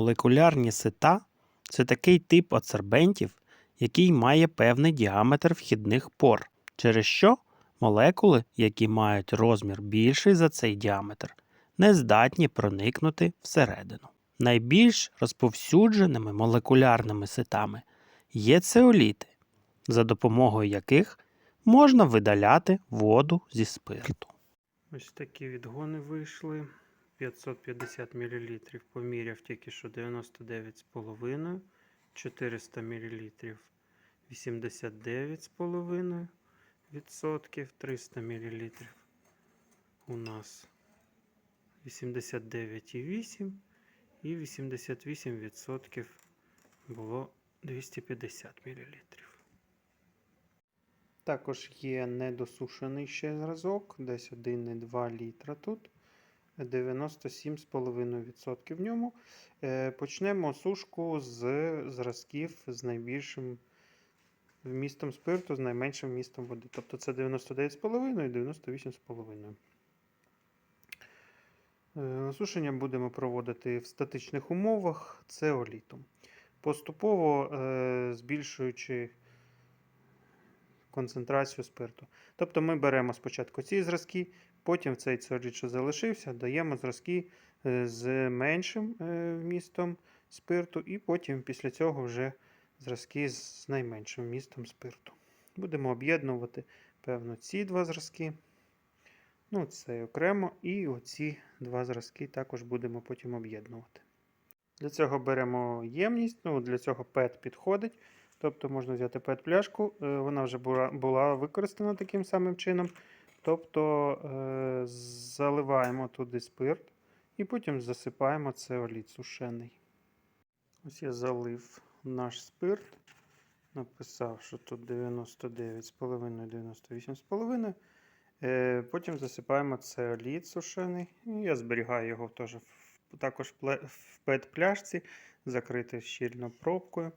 Молекулярні сита це такий тип ацербентів, який має певний діаметр вхідних пор, через що молекули, які мають розмір більший за цей діаметр, не здатні проникнути всередину. Найбільш розповсюдженими молекулярними ситами є цеоліти, за допомогою яких можна видаляти воду зі спирту. Ось такі відгони вийшли. 550 мл поміряв тільки що 99,5, 400 мл 89,5 відсотків, 300 мл у нас 89,8 і 88 відсотків було 250 мл. Також є недосушений ще зразок, десь 1,2 літра тут. 97,5% в ньому. Е, Почнемо сушку з зразків з найбільшим вмістом спирту, з найменшим вмістом води. Тобто це 99,5 і 98,5. Е, Сушення будемо проводити в статичних умовах цеолітом. Поступово е, збільшуючи концентрацію спирту. Тобто ми беремо спочатку ці зразки, потім в цей цеоліт, що залишився, даємо зразки е, з меншим е, вмістом спирту, і потім після цього вже зразки з найменшим вмістом спирту. Будемо об'єднувати, певно, ці два зразки. Ну, це окремо, і оці два зразки також будемо потім об'єднувати. Для цього беремо ємність, ну, для цього PET підходить. Тобто можна взяти PET-пляшку, е, вона вже була, була використана таким самим чином. Тобто е, заливаємо туди спирт і потім засипаємо цеоліт сушений. Ось я залив наш спирт. Написав, що тут 99,5-98,5. Е, потім засипаємо цеоліт сушений. І я зберігаю його теж також в пет-пляшці, закрити щільно пробкою.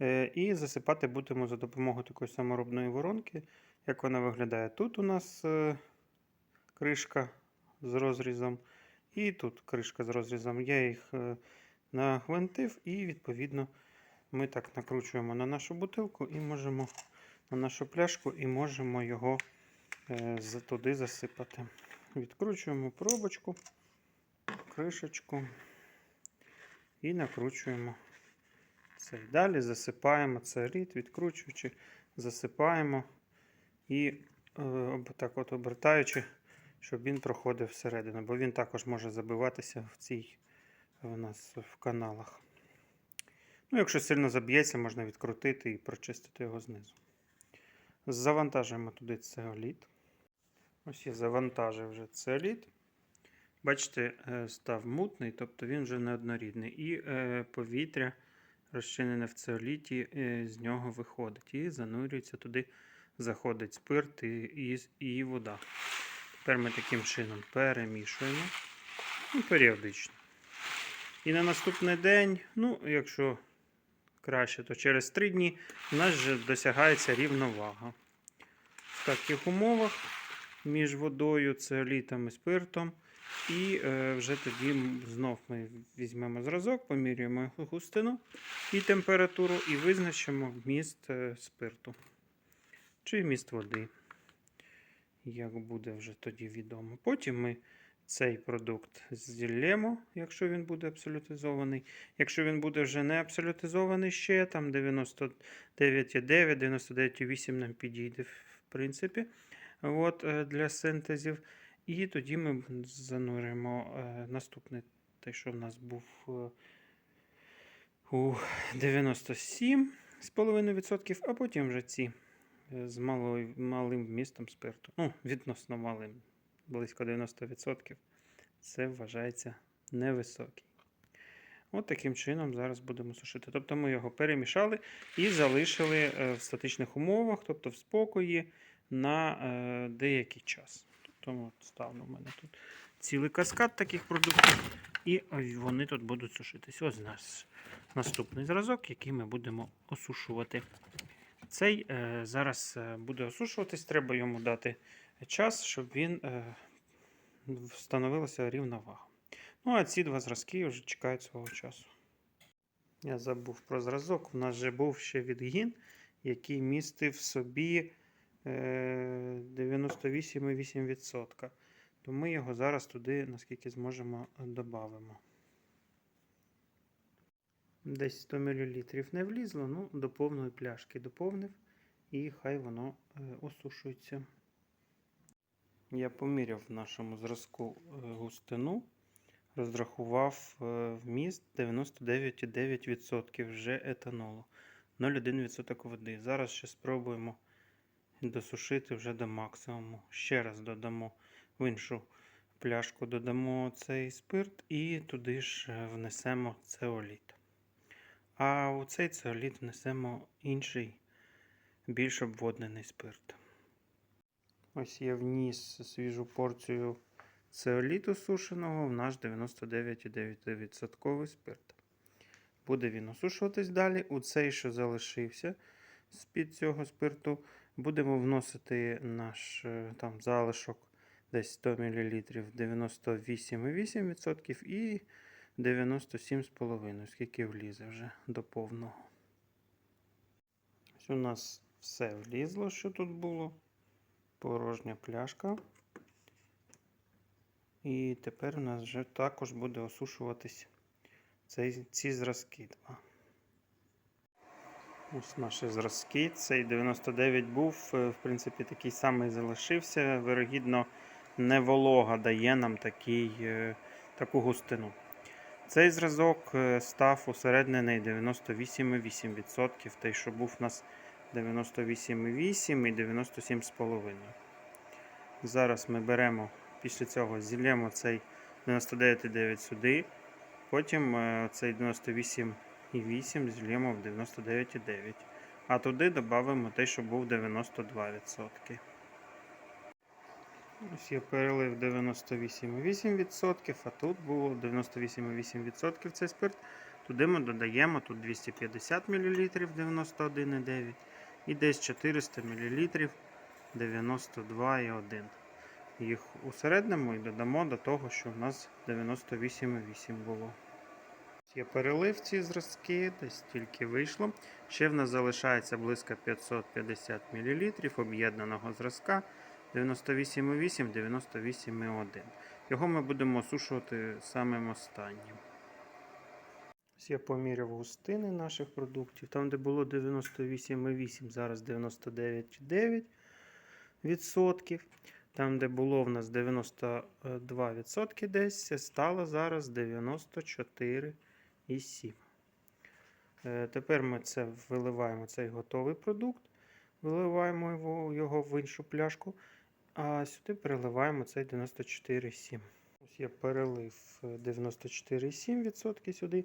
Е, і засипати будемо за допомогою такої саморобної воронки. Як вона виглядає? Тут у нас е, кришка з розрізом, і тут кришка з розрізом. Я їх е, нагвинтив, і, відповідно, ми так накручуємо на нашу бутилку і можемо на нашу пляшку і можемо його туди засипати. Відкручуємо пробочку, кришечку і накручуємо. Це. Далі засипаємо цеоліт, відкручуючи, засипаємо і е, так от обертаючи, щоб він проходив всередину, бо він також може забиватися в цій у нас в каналах. Ну, Якщо сильно заб'ється, можна відкрутити і прочистити його знизу. Завантажуємо туди цеоліт. Ось я завантажив вже цеоліт. Бачите, е, став мутний, тобто він вже неоднорідний. І е, повітря розчинене в цеоліті, з нього виходить. І занурюється туди, заходить спирт і, і, і вода. Тепер ми таким чином перемішуємо ну, періодично. І на наступний день, ну, якщо краще, то через 3 дні у нас вже досягається рівновага. В таких умовах між водою, цеолітом і спиртом. І е, вже тоді знов ми візьмемо зразок, помірюємо густину і температуру, і визначимо вміст е, спирту чи вміст води. Як буде вже тоді відомо. Потім ми цей продукт зіллємо, якщо він буде абсолютизований. Якщо він буде вже не абсолютизований ще, там 99,9, 99,8 нам підійде, в принципі, от, е, для синтезів. І тоді ми зануримо е, наступний, те, що в нас був е, у 97,5%, а потім вже ці з малою, малим вмістом спирту. Ну, відносно малим, близько 90%. Це вважається невисокий. От таким чином зараз будемо сушити. Тобто ми його перемішали і залишили в статичних умовах, тобто в спокої, на деякий час. Тому ставлю в мене тут цілий каскад таких продуктів, і вони тут будуть сушитись. Ось наш наступний зразок, який ми будемо осушувати. Цей е, зараз е, буде осушуватись, треба йому дати час, щоб він е, встановилася рівновага. Ну, а ці два зразки вже чекають свого часу. Я забув про зразок. У нас же був ще відгін, який містив собі е, 98,8%. То ми його зараз туди, наскільки зможемо, додамо. Десь 100 мл не влізло, ну, до повної пляшки доповнив і хай воно е, осушується. Я поміряв в нашому зразку е, густину, розрахував е, вміст 99,9% вже етанолу, 0,1% води. Зараз ще спробуємо досушити вже до максимуму. Ще раз додамо в іншу пляшку, додамо цей спирт і туди ж внесемо цеоліт. А у цей цеоліт внесемо інший, більш обводнений спирт. Ось я вніс свіжу порцію цеоліту сушеного в наш 99,9% спирт. Буде він осушуватись далі. У цей, що залишився з-під цього спирту, будемо вносити наш е, там залишок десь 100 мл 98,8% і 97,5, скільки влізе вже до повного. Ось у нас все влізло, що тут було. Порожня пляшка. І тепер у нас вже також буде осушуватись цей, ці зразки. Два. Ось наші зразки. Цей 99 був, е, в принципі, такий самий залишився. Вирогідно, не волога дає нам такий, е, таку густину. Цей зразок е, став усереднений 98,8%, той, що був у нас 98,8 і 97,5. Зараз ми беремо після цього зілємо цей 99,9 сюди. Потім е, цей 98,8 зілємо в 99,9. А туди додамо той, що був 92%. Ось я перелив 98,8%, а тут було 98,8% цей спирт. Туди ми додаємо тут 250 мл 91,9 і десь 400 мл 92,1. Їх усереднимо і додамо до того, що у нас 98,8 було. Я перелив ці зразки, десь тільки вийшло. Ще в нас залишається близько 550 мл об'єднаного зразка 98,8, 98,1. Його ми будемо осушувати самим останнім. Я поміряв густини наших продуктів. Там, де було 98,8, зараз 99,9%. Там, де було в нас 92% десь, стало зараз 94,7%. Е, Тепер ми це виливаємо цей готовий продукт, виливаємо його в іншу пляшку, а сюди переливаємо цей 94,7%. Ось я перелив е, 94,7% сюди.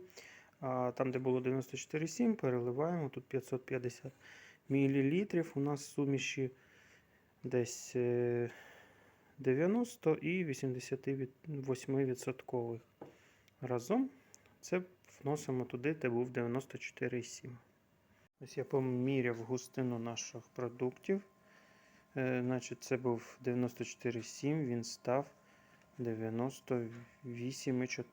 А там, де було 94,7, переливаємо тут 550 мл. У нас суміші десь е, 90 і 88%. Разом це вносимо туди, де був 94,7. Ось я поміряв густину наших продуктів. Е, Значить, це був 94,7, він став 98,4.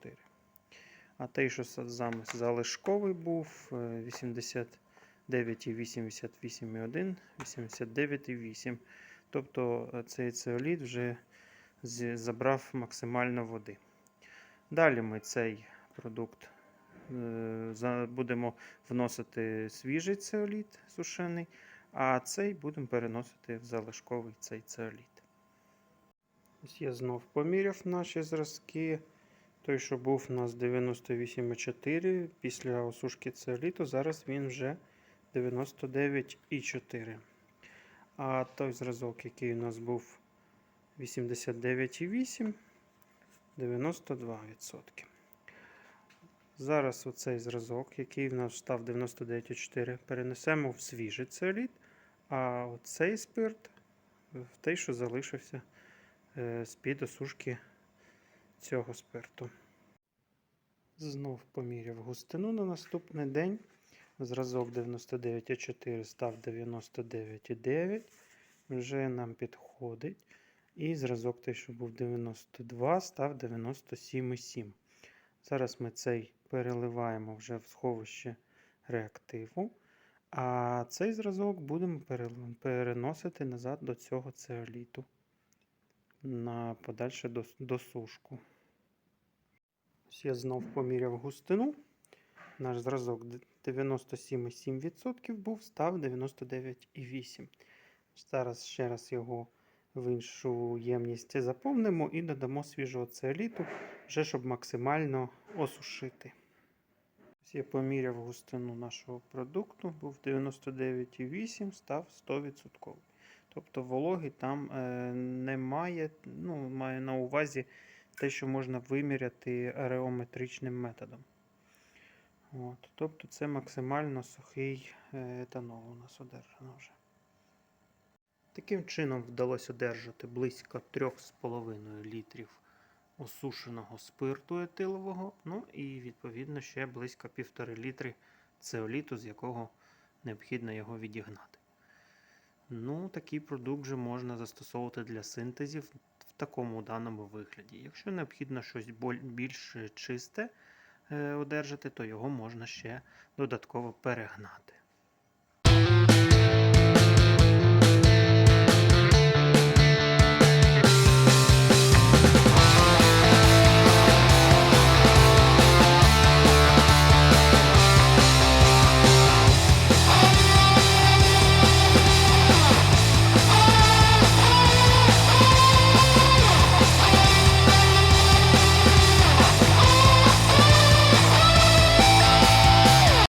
А той, що замість залишковий був е, 89,8, Тобто е, цей цеоліт вже забрав максимально води. Далі ми цей продукт будемо вносити свіжий цеоліт сушений, а цей будемо переносити в залишковий цей цеоліт. Ось я знов поміряв наші зразки. Той, що був у нас 98,4 після осушки цеоліту, зараз він вже 99,4. А той зразок, який у нас був 89,8, 92%. Зараз оцей зразок, який в нас став 99,4, перенесемо в свіжий цеоліт, а оцей спирт в той, що залишився е, з-під осушки цього спирту. Знов поміряв густину на наступний день. Зразок 99,4 став 99,9. Вже нам підходить. І зразок той, що був 92, став 97,7. Зараз ми цей переливаємо вже в сховище реактиву. А цей зразок будемо переносити назад до цього цеоліту на подальше досушку. Я знов поміряв густину. Наш зразок 97,7% був, став 99,8%. Зараз ще раз його в іншу ємність заповнимо і додамо свіжого цеоліту, вже щоб максимально осушити. Я поміряв густину нашого продукту, був 99,8, став 100%. Тобто вологи там е, немає, ну, маю на увазі те, що можна виміряти ареометричним методом. От, тобто це максимально сухий е, етанол у нас одержано вже. Таким чином вдалося одержати близько 3,5 літрів осушеного спирту етилового, ну і відповідно ще близько 1,5 літри цеоліту, з якого необхідно його відігнати. Ну, такий продукт вже можна застосовувати для синтезів в такому даному вигляді. Якщо необхідно щось більш чисте е, одержати, то його можна ще додатково перегнати.